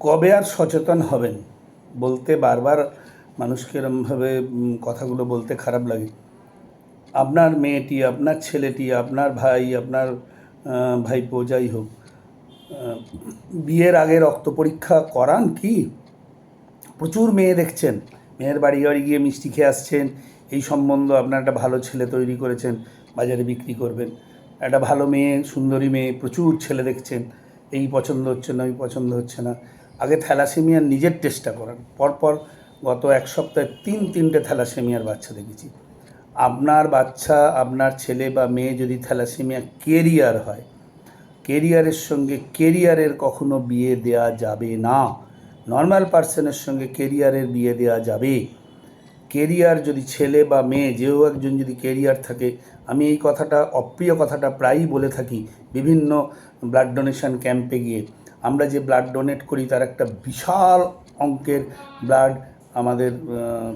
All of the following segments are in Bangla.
কবে আর সচেতন হবেন? বলতে বারবার মানুষকে এরমভাবে কথাগুলো বলতে খারাপ লাগে। আপনার মেয়েটি, আপনার ছেলেটি, আপনার ভাই, আপনার ভাইপো যাই হোক বিয়ের আগে রক্ত পরীক্ষা করান কি? প্রচুর মেয়ে দেখছেন। মেয়ের বাড়ি বাড়ি গিয়ে মিষ্টি খেয়ে আসছেন। এই সম্বন্ধ আপনার একটা ভালো ছেলে তৈরি করেছেন, বাজারে বিক্রি করবেন। একটা ভালো মেয়ে, সুন্দরী মেয়ে, প্রচুর ছেলে দেখছেন। এই পছন্দ হচ্ছে না, ওই পছন্দ হচ্ছে না। আগে থ্যালাসেমিয়ার নিজের টেস্টটা করান। পরপর গত এক সপ্তাহে তিন তিনটে থ্যালাসেমিয়ার বাচ্চা দেখেছি। আপনার বাচ্চা, আপনার ছেলে বা মেয়ে যদি থ্যালাসেমিয়া কেরিয়ার হয়, কেরিয়ারের সঙ্গে কেরিয়ারের কখনো বিয়ে দেয়া যাবে না। নর্মাল পার্সনের সঙ্গে কেরিয়ারের বিয়ে দেয়া যাবে। কেরিয়ার যদি ছেলে বা মেয়ে, যেও একজন যদি কেরিয়ার থাকে, আমি এই কথাটা, অপ্রিয় কথাটা প্রায়ই বলে থাকি বিভিন্ন ব্লাড ডোনেশন ক্যাম্পে গিয়ে। আমরা যে ব্লাড ডোনেট করি, তার একটা বিশাল অঙ্কের ব্লাড আমাদের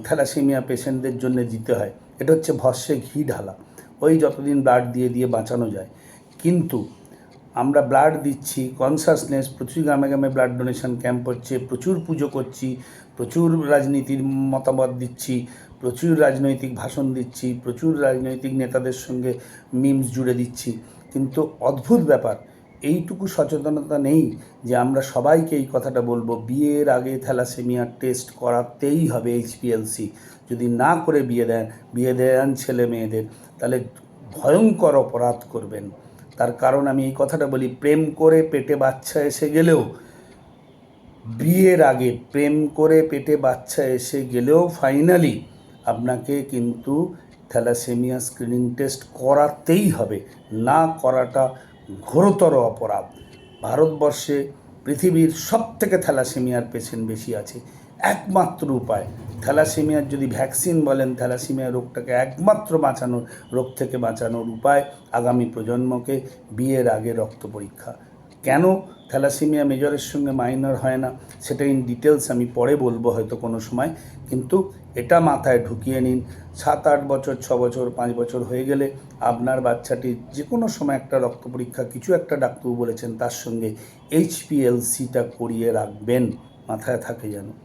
থ্যালাসেমিয়া পেশেন্টদের জন্য দিতে হয়। এটা হচ্ছে ভস্যে ঘি ঢালা। ওই যতদিন ব্লাড দিয়ে দিয়ে বাঁচানো যায়। কিন্তু আমরা ব্লাড দিচ্ছি কনসাসনেস প্রচুর গ্রামে গ্রামে ব্লাড ডোনেশন ক্যাম্প হচ্ছে, প্রচুর পুজো করছি, প্রচুর রাজনীতির মতামত দিচ্ছি, প্রচুর রাজনৈতিক ভাষণ দিচ্ছি, প্রচুর রাজনৈতিক নেতাদের সঙ্গে মিমস জুড়ে দিচ্ছি। কিন্তু অদ্ভুত ব্যাপার এইটুকু সচেতনতা নেই যে আমরা সবাইকে এই কথাটা বলব। বিয়ের আগে থ্যালাসেমিয়ার টেস্ট করাতেই হবে এইচপিএলসি যদি না করে বিয়ে দেন বিয়ে দেন ছেলে মেয়েদের, তাহলে ভয়ঙ্কর অপরাধ করবেন। তার কারণ আমি এই কথাটা বলি, প্রেম করে পেটে বাচ্চা এসে গেলেও, বিয়ের আগে প্রেম করে পেটে বাচ্চা এসে গেলেও ফাইনালি আপনাকে কিন্তু থ্যালাসেমিয়া স্ক্রিনিং টেস্ট করাতেই হবে। না করাটা ঘোরতর অপরাধ। ভারতবর্ষে পৃথিবীর সব থেকে থ্যালাসেমিয়ার পেশেন্ট বেশি আছে। একমাত্র উপায়। থ্যালাসেমিয়ার যদি ভ্যাকসিন বলেন, থ্যালাসেমিয়া রোগটাকে একমাত্র বাঁচানোর, রোগ থেকে বাঁচানোর উপায় আগামী প্রজন্মকে বিয়ের আগে রক্ত পরীক্ষা। কেন থ্যালাসেমিয়া মেজরের সঙ্গে মাইনর হয় না? সেটা ইন ডিটেলস আমি পরে বলব হয়তো কোনো সময়। কিন্তু এটা মাথায় ঢুকিয়ে নিন। সাত, আট বছর, ছ বছর, পাঁচ বছর হয়ে গেলে আপনার বাচ্চাটি যে কোনো সময় একটা রক্ত পরীক্ষা, কিছু একটা ডাক্তারবাবু বলেছেন, তার সঙ্গে এইচপিএলসিটা করিয়ে রাখবেন। মাথায় থাকে যেন।